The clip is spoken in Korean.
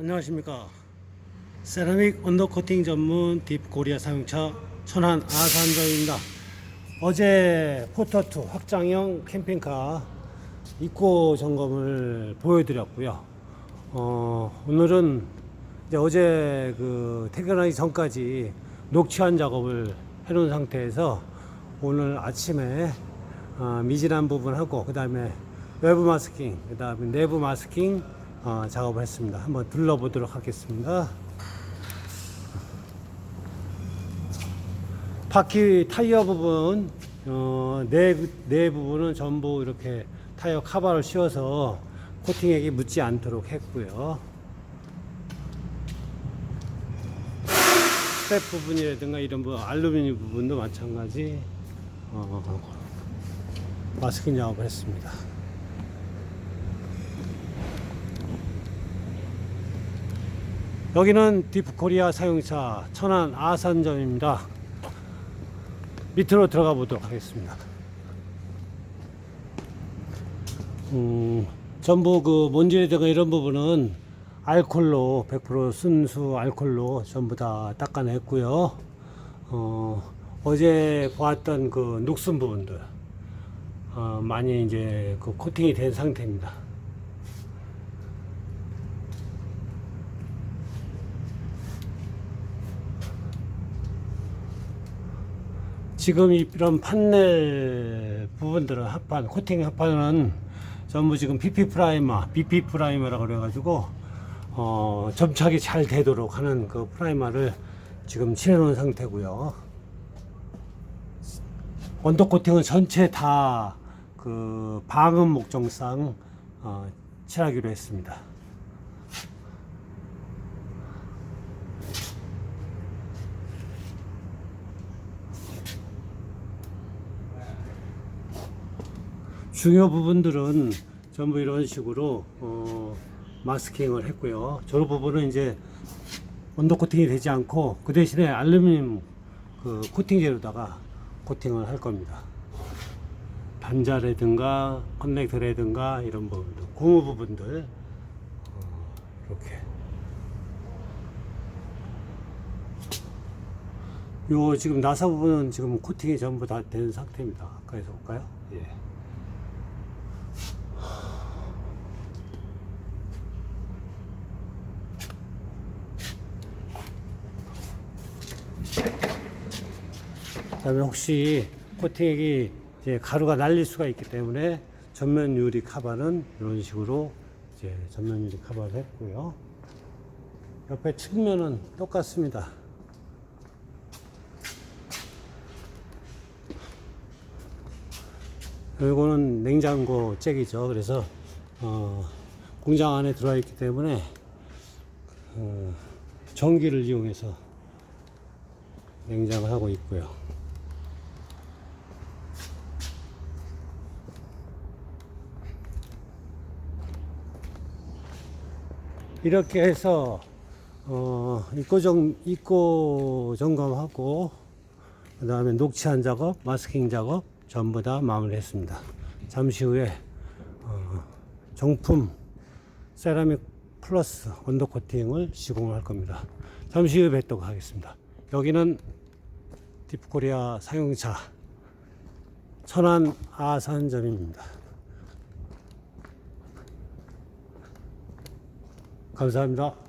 안녕하십니까. 세라믹 언더코팅 전문 딥코리아 사용차 천안 아산점입니다. 어제 포터2 확장형 캠핑카 입고 점검을 보여드렸고요. 어, 오늘은 이제 어제 그 퇴근하기 전까지 녹취한 작업을 해놓은 상태에서 오늘 아침에 어, 미진한 부분하고 그 다음에 외부 마스킹 그 다음에 내부 마스킹 어, 작업을 했습니다. 한번 둘러보도록 하겠습니다. 바퀴 타이어 부분 어, 내, 내 부분은 전부 이렇게 타이어 카바를 씌워서 코팅액이 묻지 않도록 했고요. 스텝 부분이라든가 이런 부 알루미늄 부분도 마찬가지 어, 마스킹 작업을 했습니다. 여기는 딥코리아 사용차 천안 아산점입니다. 밑으로 들어가 보도록 하겠습니다. 음, 전부 그 먼지라든가 이런 부분은 알콜로 100% 순수 알콜로 전부 다 닦아냈고요. 어, 어제 보았던 그 녹슨 부분들 어, 많이 이제 그 코팅이 된 상태입니다. 지금 이런 판넬 부분들은 합판, 코팅 합판은 전부 지금 PP 프라이머, BP 프라이머라고 그래가지고 어, 점착이 잘 되도록 하는 그 프라이머를 지금 칠해놓은 상태고요. 언더 코팅은 전체 다 그 방음 목적상 어, 칠하기로 했습니다. 중요 부분들은 전부 이런 식으로 어, 마스킹을 했고요. 저 부분은 이제 언더 코팅이 되지 않고 그 대신에 알루미늄 그 코팅제로다가 코팅을 할 겁니다. 단자라든가 커넥터라든가 이런 부분들, 고무 부분들 어, 이렇게. 요 지금 나사 부분은 지금 코팅이 전부 다 된 상태입니다. 가까이서 볼까요? 예. 그다음에 혹시 코팅액이 이제 가루가 날릴 수가 있기 때문에 전면 유리 카바는 이런 식으로 이제 전면 유리 카바를 했고요. 옆에 측면은 똑같습니다. 이거는 냉장고 잭이죠. 그래서 어, 공장 안에 들어와 있기 때문에 어, 전기를 이용해서 냉장을 하고 있고요. 이렇게 해서 어, 입고 점 입고 점검하고 그 다음에 녹취한 작업, 마스킹 작업 전부 다 마무리했습니다. 잠시 후에 어, 정품 세라믹 플러스 언더 코팅을 시공할 겁니다. 잠시 후에 뵙도록 하겠습니다. 여기는 딥코리아 사용차 천안 아산점입니다. 감사합니다.